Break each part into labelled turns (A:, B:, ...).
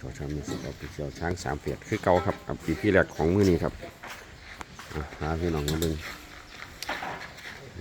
A: ขอชมมิสกับพี่เชียวช้างสามเฟียดคือเก่าครับกับปีที่แรกของมือนี้ครับอะพาพี่น้องมาเบิ่ง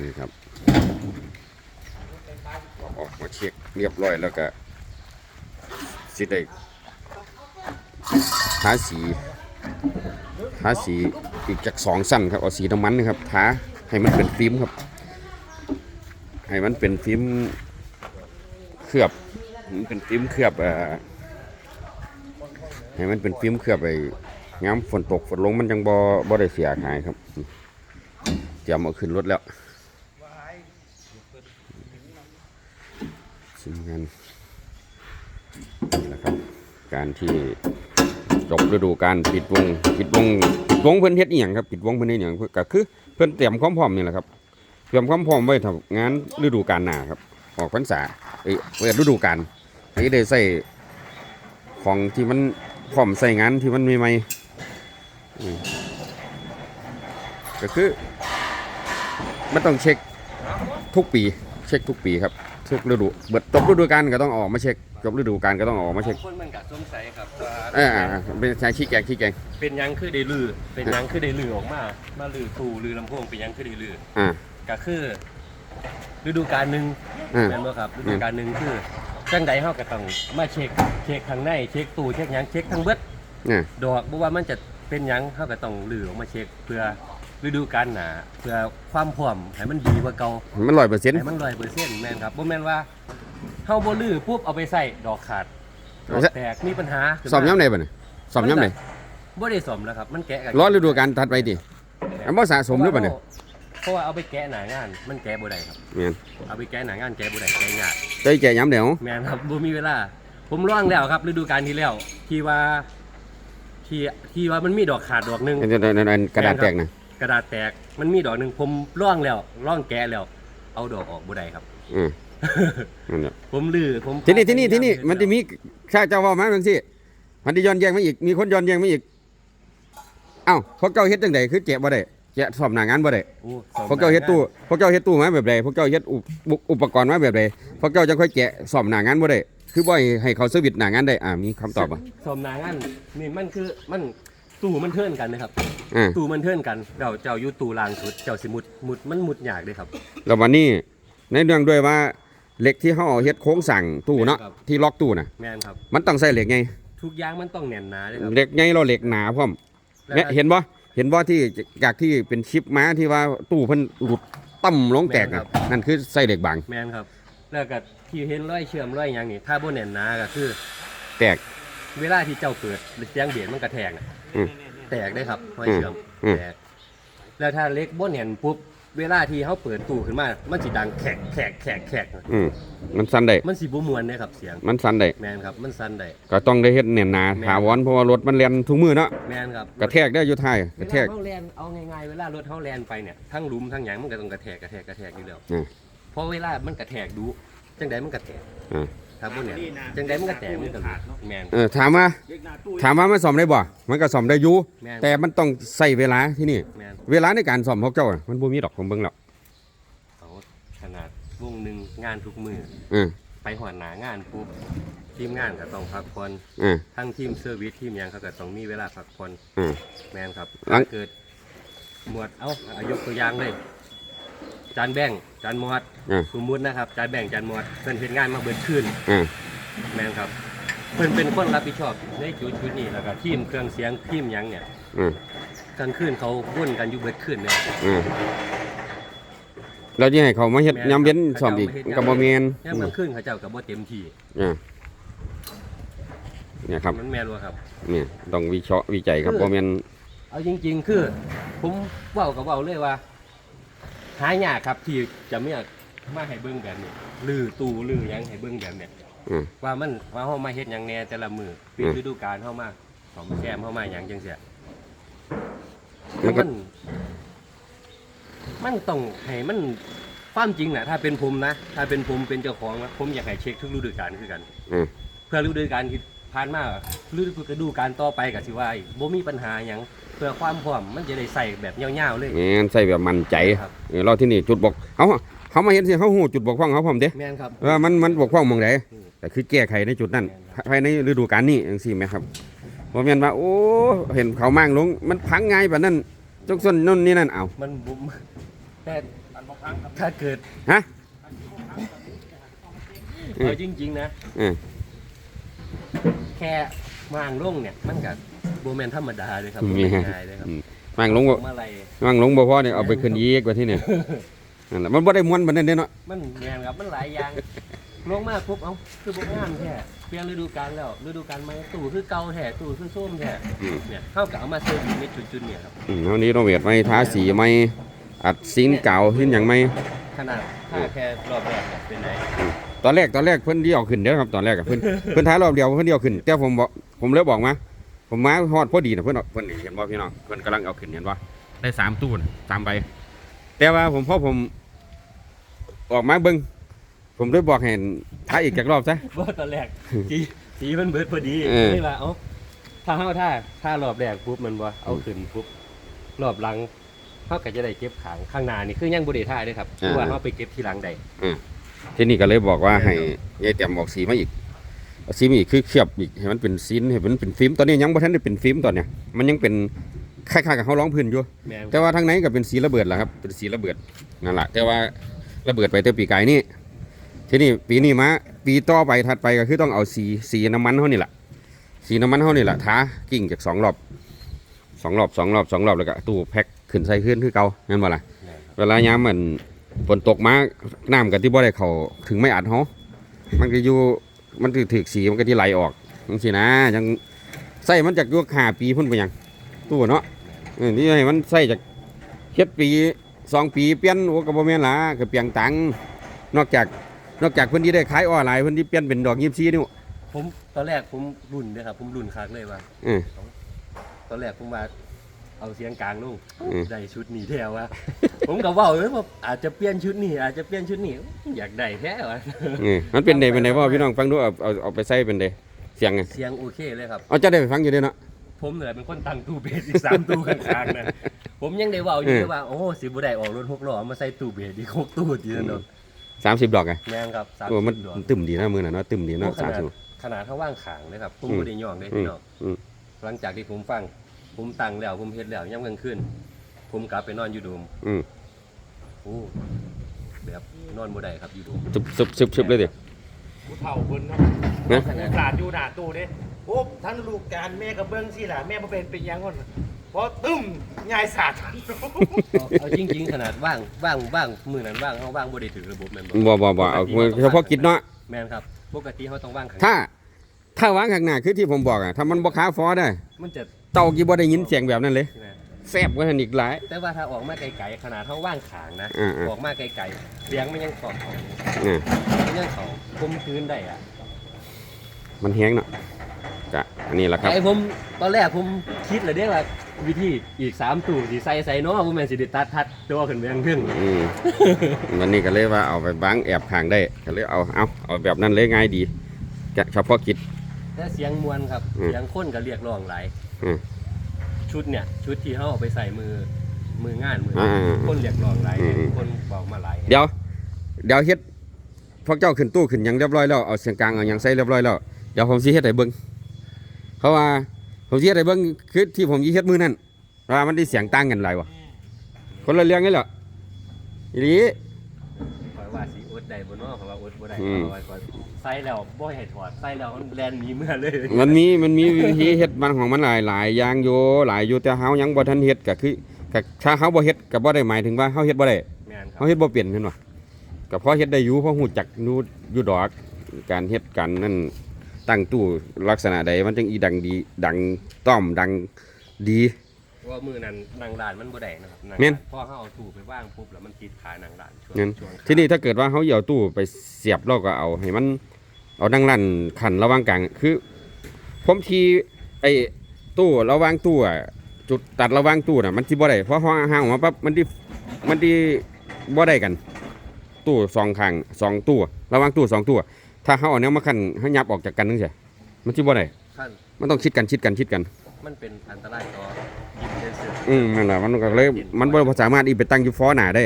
A: นี่ครับออกมาเช็คเรียบร้อยแล้วก็สิได้ทาสีทาสีอีกจากสองสั้นครับเอาสีน้ำมันนะครับทาให้มันเป็นฟิล์มครับ ให้มันเป็นฟิล์มเคลือบมันเป็นฟิล์มเคลือบอ่อ ให้มันเป็นฟิล์มเคลือบไอ้ย้ำฝนตกฝนลงมันจังบ่บ่ได้เสียหายครับเตรียมเอาขึ้นรถแล้วสิ่งานนี่แหละครับ การที่จบฤดูการปิดวงปิดวงปิดวงเพิ่นเฮ็ดอีหยังครับปิดวงเพิ่นเฮ็ดอีหยังก็คือเพิ่นเตรียมความพร้อมนี่แหละครับเตรียมความพร้อมไว้ทำงานฤดูกาลหน้าครับ ออกพรรษาเอ้ยเปิดฤดูกาลให้ได้ใส่ของที่มัน พร้อมใส่งานที่มันใหม่ๆอืมก็คือมันต้องเช็คทุกปี เช็คทุกปีครับทุกฤดูเบิดจบฤดูกาลก็ต้องออกมาเช็คจบฤดูกาลก็ต้องออกมาเช็ค
B: คนมันก็สงสัยครับว่า
A: เอออ่าๆเป็นชายขี้แกงขี้แกง
B: เป็นหยังคือได้ลือเป็นหยังคือได้ลือออกมามาลือตูลือลำโพงเป็นหยังคือได้ลือ
A: อ่า
B: ก็คือฤดูกาลหนึ่ง
A: อ่า
B: แม่นบ่ครับฤดูกาลหนึ่งคือ จังใดเฮาก็ต้องมาเช็คเช็คข้างในเช็คตู้เช็คหยังเช็คทั้งเบิด
A: เนี่ย
B: ดอกบ่ว่ามันจะเป็นหยังเฮาก็ต้องลือออกมาเช็คเพื่อฤดูกาลหน้าเพื่อความพร้อมให้มันดีกว่าเก่า
A: มันร้อยเปอร์เซ็นต์
B: ให้มัน100%แม่นครับบ่แม่นว่าเฮาบ่ลือปุ๊บเอาไปใส่ดอกขาดดอกแตกมีปัญหาขึ้น
A: สอบย้ำไหนบ่เนี่ยสอบย้ำไหน
B: บ่ได้สมแล้วครับมันแกะกัน
A: รอฤดูกาลถัดไปดิอันบ่สะสมหรือเปล่าเนี่ย
B: เพราะว่าเอาไปแกะหนางาน มันแกะบ่ได้ครับ
A: แม่น
B: เอาไปแกะหนางานแกะบ่ได้แกะยาก
A: ได้แก่ย้ำเดี๋ยว
B: แม่นครับบ่มีเวลา ผมร่องแล้วครับฤดูกาลที่แล้วที่ว่าที่ที่ว่ามันมีดอกขาดดอกหนึง
A: อันนั้นอันกระดาษแตกนะ
B: กระดาษแตกมันมีดอกหนึงผมร่องแล้วร่องแกะแล้ว เอาดอกออกบ่ได้ครับ
A: อืมนั่นแหละ
B: ผมลือผม
A: ที่นี่ที่นี่ที่นี่มันจะมีข้าเจ้าว่ามาบางสิมันจะย้อนแย้งมาอีกมีคนย้อนแย้งมาอีกเอ้าพวกเจ้าเฮ็ดจังไดคือแกะบ่ได้ แกะสอบหน้างานบ่ได้
B: โอ้สม
A: พวกเจ้าเฮ็ดตู้พวกเจ้าเฮ็ดตู้มาแบบใดพวกเจ้าเฮ็ดอุปอุปกรณ์มาแบบใดพวกเจ้าจะค่อยแกะสอบหน้างานบ่ได้คือบ่ให้ให้เขาเซอร์วิสหน้างานได้อ่ามีคำตอบบ่
B: สมหนางานนี่มันคือมันตู้มันเทิร์นกันนะครับ
A: อ่า
B: ตู้มันเทิร์นกันเจ้าเจ้าอยู่ตู้ล่างสุดเจ้าสิมุดมุดมันมุดยากเลยครับ
A: แล้ววันนี้ในเรื่องด้วยว่าเหล็กที่เฮาเอาเฮ็ดโค้งสั่งตู้เนาะ
B: ครับ
A: ที่ล็อกตู้น่ะ
B: แม่นครับ
A: มันต้องใส่เหล็กไง
B: ทุกอย่างมันต้องแน่นหนาเลยครับ
A: เหล็กไงเราเหล็กหนาพร้อม
B: แล้ว
A: เนี่ยเห็นบ่ เห็นบ่ที่จากที่เป็นชิปม้าที่ว่าตู้เพิ่นหลุดต่ำลงแตก
B: แม่นครั
A: น่ะ
B: บ
A: นั่นคือใส่เหล็กบาง
B: แม่นครับ แล้วก็ที่เห็นร้อยเชื่อมร้อยหยังนี่ถ้าบ่แน่นหนาก็คือ
A: แตก
B: เวลาที่เจ้าเปิดเสียงเบียดมันกระแทกน่ะ
A: อืม
B: แตกได้ครับร้อยเชื่อม
A: อืม
B: แตกแล้วถ้าเล็กบ่แน่นปุ๊บ เวลาที่เขาเปิดตู้ขึ้นมามันสิดังแขกแขกแขกแขก
A: อืมมันสั่นได้
B: มันสิบ่ม่วนเด้ครับเสียง
A: มันสั่นได้
B: แม่นครับมันสั่นได้
A: ก็ต้องได้เฮ็ดแน่นหนา
B: แม่น
A: ถาวรเพราะว่ารถมันแล่นทุกมือเนาะ
B: แม่นครับ
A: กระแทกได้อยู่ท้ายกระแทก
B: เวลาเขาแลนเอาง่ายๆเวลารถเขาแลนไปเนี่ยทั้งหลุมทั้งหยังมันก็ต้องกระแทกกระแทกกระแทกอยู่แล้ว
A: อืม
B: เพราะเวลามันกระแทกดูจังใดมันกระแทก
A: อ่า
B: ครับบ่เนี่ยจังใดมันกระแทกมันก็แม่น
A: เออถามว่า ถามว่ามันซ่อมได้บ่ มันก็ซ่อมได้อยู่
B: แม่น
A: แต่มันต้องใส่เวลาที่นี่
B: แม่น
A: เวลาในการซ่อมพวกเจ้าน่ะมันบ่มีดอกผมเบิ่งแล้ว
B: เอาขนาดวงหนึ่งงานทุกมือ
A: อืม
B: ไปหอนหนางานปุ๊บทีมงานก็ต้องพักผ่อน
A: อืม
B: ทั้งทีมเซอร์วิสทีมหยังเขาก็ต้องมีเวลาพักผ่อน
A: อืม
B: แม่นครับ
A: หลัง
B: เกิดหมวดเอ้าอายกตัวอย่างเลย จานแบงค์จานหมวด
A: อ่า
B: สมมุตินะครับจานแบงค์จานหมวดเพิ่นเฮ็ดงานมาเบิดคืน
A: อ่า
B: แม่นครับ เพิ่นเป็นคนรับผิดชอบในจุดจุดๆนี้แล้วก็ทีมเครื่องเสียงทีมหยังเนี่ย
A: อืม
B: กลางคืนเขาวนกันอยู่เบิดคืนเนี่ย
A: อืมเราจะให้เขามาเฮ็ดย้ำเว้นซ่อมอีกก็บ่แม่น
B: ยามกลางคืนเขาเจ้าก็บ่เต็มที่
A: อ่าเนี่ยครับ
B: มันแม่นบ่ครับ
A: เนี่ยต้องวิเคราะห์วิจัยครับ
B: คือ
A: บ่แม่น
B: เอาจริง ๆ คือ ผมเว้ากับเว้าเลยว่า หายากครับที่จะมีมาให้เบิ่งแบบนี้ลือตู้ลือหยังให้เบิ่งแบบเนี้ย
A: อืม
B: ว่ามันว่าเฮามาเฮ็ดหยังแหน่แต่ละมือปี
A: อืม
B: ฤดูกาลเฮามาสอมแซมเฮามาหยังจังซี่
A: มันก็
B: มัน มันต้องให้มันความจริงน่ะถ้าเป็นผมนะถ้าเป็นผมเป็นเจ้าของนะผมอยากให้เช็คทุกฤดูกาลคือกัน
A: อืม
B: เพื่อฤดูกาลที่ ผ่านมาฤดูกาลต่อไปก็สิว่าอีกบ่มีปัญหาหยังเพื่อความพร้อมมันจะได้ใส่แบบยาวๆเลย
A: แม่นใส่แบบมั่นใจ
B: ครับ
A: เออเราที่นี่จุดบอกเฮาเขามาเห็นสิเขาหูจุดบกพร่องเขาพร้อมเด้
B: แม่นครับ
A: ว่ามันมันบกพร่องหมองใด
B: อืม
A: แต่คือแก้ไขในจุดนั้นภายในฤดูกาลนี้จังซี่ไหมครับบ่แม่นว่าโอ้เห็นเขามั่งลงมันพังง่ายปานนั้นจกส่วนนั่นนี่นั่นเอา
B: มันบุ้มแต่ถ้าเกิด
A: ฮะ
B: เอาจริงๆนะ
A: เออ
B: แค่มางลงเนี่ยมันกับโบแมนธรรมดาเลยครับ
A: มี
B: บ่
A: ฮะ
B: ง่ายเลยครับ
A: มั่งลงบ่
B: มาอะไร
A: มั่งลงบ่พอเนี่ยเอาไปขึ้นอีกว่าที่นี่นั่นแหละมันบ่ได้ม้วนปานนั้นเด้เนาะ
B: มันแมนครับมันหลายอย่างลงมาปุ๊บเอ้าคือบ่งามแท้เปลี่ยนฤดูกาลแล้วฤดูกาลใหม่ตู้คือเก่าแท้ตู้คือส้มแท้
A: อืม
B: เนี่ยเท่ากับเอามาเซอร์วิสในจุดๆเนี่ยครับ
A: อืมเฮานี้โนเวทใหม่ทาสีใหม่อัดซิงค์เก่าขึ้นหยังใหม่
B: ขนาดถ้าแค่รอบแรกเนี่ยเป็นไง
A: ตอนแรกตอนแรกเพิ่นเดียวขึ้นเด้อครับตอนแรกอะเพิ่นเพิ่นท้ายรอบเดียวเพิ่นเดียวขึ้นแต่ผมบอกผมเลยบอกมาผมมาฮอดพอดีนะเพิ่นเอาเพิ่นนี่เห็นบ่พี่น้องเพิ่นกำลังเอาขึ้นเห็นบ่ได้สามตู้น่ะสามใบแต่ว่าผมพอผมออกมาเบิ่งผมเลยบอกให้ท้ายอีกจักรอบซะ
B: ว่าตอนแรกสีสีมันเบิดพอดี
A: เออ
B: นี่ว่าเอ้าถ้าเฮาถ้าถ้ารอบแรกปุ๊บมันบ่เอาขึ้นปุ๊บรอบหลังเฮาก็จะได้เก็บขางข้างหน้านี่คือยังบ่ได้ท่าเด้อครับคือว่าเฮาไปเก็บทีหลังได้
A: ทีนี้ก็เลยบอกว่าให้ยายเตรียมออกสีมาอีกเอาสีมาอีกคือเคลือบอีกให้มันเป็นซีนให้มันเป็นฟิล์มตอนนี้ยังบ่ทันได้เป็นฟิล์มตอนเนี้ยมันยังเป็นคล้ายๆกับเฮาร้องพื้นอยู่
B: แม่น
A: แต่ว่าทางไหนก็เป็นสีระเบิดแหละครับ เป็นสีระเบิดนั่นแหละแต่ว่าระเบิดไปแต่ปีกายนี่ทีนี้ปีนี้มาปีต่อไปถัดไปก็คือต้องเอาสีสีน้ำมันเขานี่แหละสีน้ำมันเขานี่แหละท้ากิ่งจากสองรอบสองรอบสองรอบสองรอบแล้วก็ตู้แพ็คขึ้นใส่ขึ้นคือเก่านั่นบ่ล่ะ
B: แม่นครับ
A: เวลายามมัน ฝนตกมาน้ำกันที่บ่ได้เข้าถึงไม่อัดเขามันก็อยู่มันถือถือสีมันก็ที่ไหลออกจังซี่นะยังใส่มันจากยุคห้าปีพุ่นไปหยังตู้เนาะเออนี่ให้มันใส่จากเฮ็ดปีสองปีเปลี่ยนโอ้ก็บ่แม่นล่ะก็เปลียงตังค์นอกจากนอกจากเพิ่นที่ได้ขายออนไลน์เพิ่นที่เปลี่ยนเป็นดอก24นี่
B: ผมตอนแรกผมรุ่นเด้อครับผมรุ่นคักเลยว่า
A: เออ
B: ตอนแรกผมว่า เอาเสียงกลางลง
A: อืม
B: ได้ชุดนี้แท้วะ ผมก็เว่าเลยว่าอาจจะเปลี่ยนชุดนี้อาจจะเปลี่ยนชุดนี้อยากได้แท้วะ
A: เออมันเป็นได้เป็นได้บ่พี่น้องฟังดูเอาเอาเอาไปใส่เป็นได้เสียงไง
B: เสียงโอเคเลยครับ
A: เอาจะได้ไปฟังอยู่เด้เนาะ
B: ผมเนี่ยเป็นคนตั้งตู้เบสอีกสามตู้ข้างๆนะผมยังได้เว่าอยู่
A: เออ
B: เลยว่าโอ้สิบุได้ออกรถหกล้อมาใส่ตู้เบสอีกหกตู้ทีนั่นเนาะ
A: 30ดอกไง
B: แม่งครับสาม
A: โอ้มัน
B: สิบดอก
A: ตึมดีนะมื้อน่ะเนาะตึมดี
B: โอ้
A: เนาะ
B: ขนาด
A: 30
B: ขนาดถ้าว่างขางเลยครับผม
A: อืม
B: บ่ได้ย่องได้
A: อื
B: พี่
A: ม
B: น้อง
A: อืม
B: หลังจากที่ผมฟัง ผมตั้งแล้วผมเฮ็ดแล้วย่ำกลางคืนผมกลับไปนอนอยู่โดม
A: อืม
B: โอ้แบบนอนบ่ได้ครับอยู่โดม
A: ซึบซึบซึบซึบเลยดิ
C: ผู้เฒ่าคนเนาะ
A: นะ
C: ลูกหลานอยู่หน้าตู้เด้โอ้ท่านลูกการแม่กับเบิ้งสิล่ะแม่มาเป็นเป็นหยังก่อนพอตึ้มยายสาดทัน
B: เอาเอาจริง ๆ ขนาดว่างว่างว่างมือนั้นว่างเขาว่างบ่ได้ถือระบบแม่นบ่
A: บ่บ่บ่เอาเฉพาะกิจเนาะ
B: แม่นครับปกติเขาต้องว่างข้าง
A: ถ้า ถ้าวางข้างหน้าคือที่ผมบอกอะถ้ามันบ่ค้าฟอได้
B: มันจะ
A: เต่ากี่บ่ได้ยินเสียงแบบนั้นเลย
B: นะ
A: แซ่บกว่านั้นอีกหลาย
B: แต่ว่าถ้าออกมาไกลๆขนาดเขาว่างขางนะ
A: อ่าๆ
B: ออกมาไกลๆเสียงมันยังขอบเขา
A: อ่า
B: มันยังเขาคุมพื้นได้อะ
A: มันแห้งเนาะกะอันนี้แหละครับ
B: ไอ้ผมตอนแรกผมคิดเลยเด้ว่าวิธีอีกสามตู้สิใส่ใส่เนาะผมแม่นสิได้ตัดทัดตัวขึ้นไปทางเพิ่ง
A: อืมวันนี้ก็เลยว่าเอาไปบังแอบข้างได้ก็เลยเอาเอาเอาแบบนั้นเลยง่ายดีกะเฉพาะกิจ
B: แต่เสียงมวนครับ
A: อืม
B: เสียงคนก็เรียกร้องหลาย
A: อืม
B: ชุดเนี่ย ชุดที่เขาเอาไปใส่มือมืองานมือ
A: อ่าๆ
B: คนเรียกร้องหลาย
A: อืม
B: คนบอกมาหลาย
A: เดี๋ยว เดี๋ยวเฮ็ดพวกเจ้าขึ้นตู้ขึ้นหยังเรียบร้อยแล้วเอาเสียงกลางเอาหยังใส่เรียบร้อยแล้วเดี๋ยวผมสิเฮ็ดให้เบิ่งเพราะว่าผมสิเฮ็ดให้เบิ่งคือที่ผมสิเฮ็ดมื้อนั้นว่ามันได้เสียงต่างกันหลายวะคนละเรื่องนี่แหละอีหลี
B: ค อยว่าสีอดได้บนนอกของเราอดบ่ได้
A: อืม
B: คอยคอยใส่แล้วบ่ให้ถอดใส่แล้วมันแลนหนีเมื่อเลย
A: มันมีมันมีวิธีเฮ็ดมันของมันหลายหลายอย่างอยู่หลายอยู่แต่เฮายังบ่ทันเฮ็ดก็คือก็ถ้าเฮาบ่เฮ็ดก็บ่ได้หมายถึงว่าเฮาเฮ็ดบ่ได้
B: แม่นครั
A: เฮาเฮ็ดบ่เป็นเห็นบ่ก็พอเฮ็ดได้อยู่เพราะฮู้จักอยู่อยู่ดอกการเฮ็ดกันนั่นตั้งตู้ลักษณะใดมันจึงอีดังดีดังต้อมดังดี
B: ว่ามือนั้นนางด่านมันบ่ได้นะครับาง
A: แม่น
B: พอเขาเอาถูกไปว่างปุ๊บแล้วมันติดขานางด่านช่วง
A: งั้น
B: ช่วงขา
A: ทีนี้ถ้าเกิดว่าเฮาเอาตู้ไปเสียบเราก็เอาให้มันเอาดังลั่นขันระหว่างกลางคือ ผมทีไอ้ตู้ระหว่างตู้อะจุดตัดระหว่างตู้น่ะมันสิบ่ได้เพราะห่างออกมาปั๊บมันสิมันสิบ่ได้กัน ตู้สองข้างสองตู้ระหว่างตู้สองตู้ถ้าเฮาเอาแนวมาขันเฮายับออกจากกันจังซี่มันสิบ่ได้
B: ขั้น
A: มันต้องชิดกันชิดกันชิดกัน
B: มันเป็นอันตรายต่อยิงเซนเซอร์
A: อืมนั่นแหละมันก็เลยมันบ่สามารถอีไปตั้งอยู่ฟ้อหน้าได้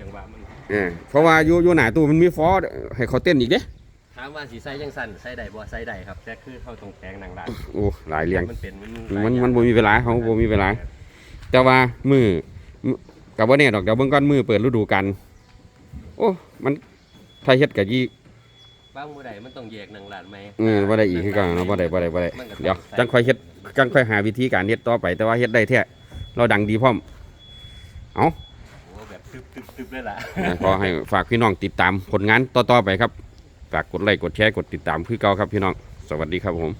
B: จังหวะมัน
A: เออเพราะว่าอยู่อยู่หน้าตู้มันมีฟอให้เขาเต้นอีกเด้
B: ถามว่าสีใส่ยังสั่นใส่ได้บ่ใส่ได้ครับแต่คือเข้าตรงแพงนางร้าน
A: โอ้หลายเรียง
B: มันเป็นมัน
A: มันมันบ่มีเวลาเขาบ่มีเวลา แต่ว่ามือมือกับว่าเนี่ยดอกเดี๋ยวเบิ่งก่อนมือเปิดฤดูกาลโอ้มันถ้าเฮ็ดกะยี่
B: บางมื้อใดมันต้องแยกนางร้านไหม
A: เออบ่ได้อีกคือเกันเนาะบ่ได้บ่ได้บ่ได้
B: มันก็ต้อง
A: เดี๋ยว
B: ใส่
A: จังค่อยเฮ็ดจังค่อยหาวิธีการเฮ็ดต่อไปแต่ว่าเฮ็ดได้แท้เราดังดีพร้อมเอา
B: โอ้แบบตึบๆๆเลยล่ะ
A: ขอให้ฝากพี่น้องติดตามผลงานต่อๆไปครับฝากกดไลค์กดแชร์กดติดตามคือเก่าครับพี่น้องสวัสดีครับผม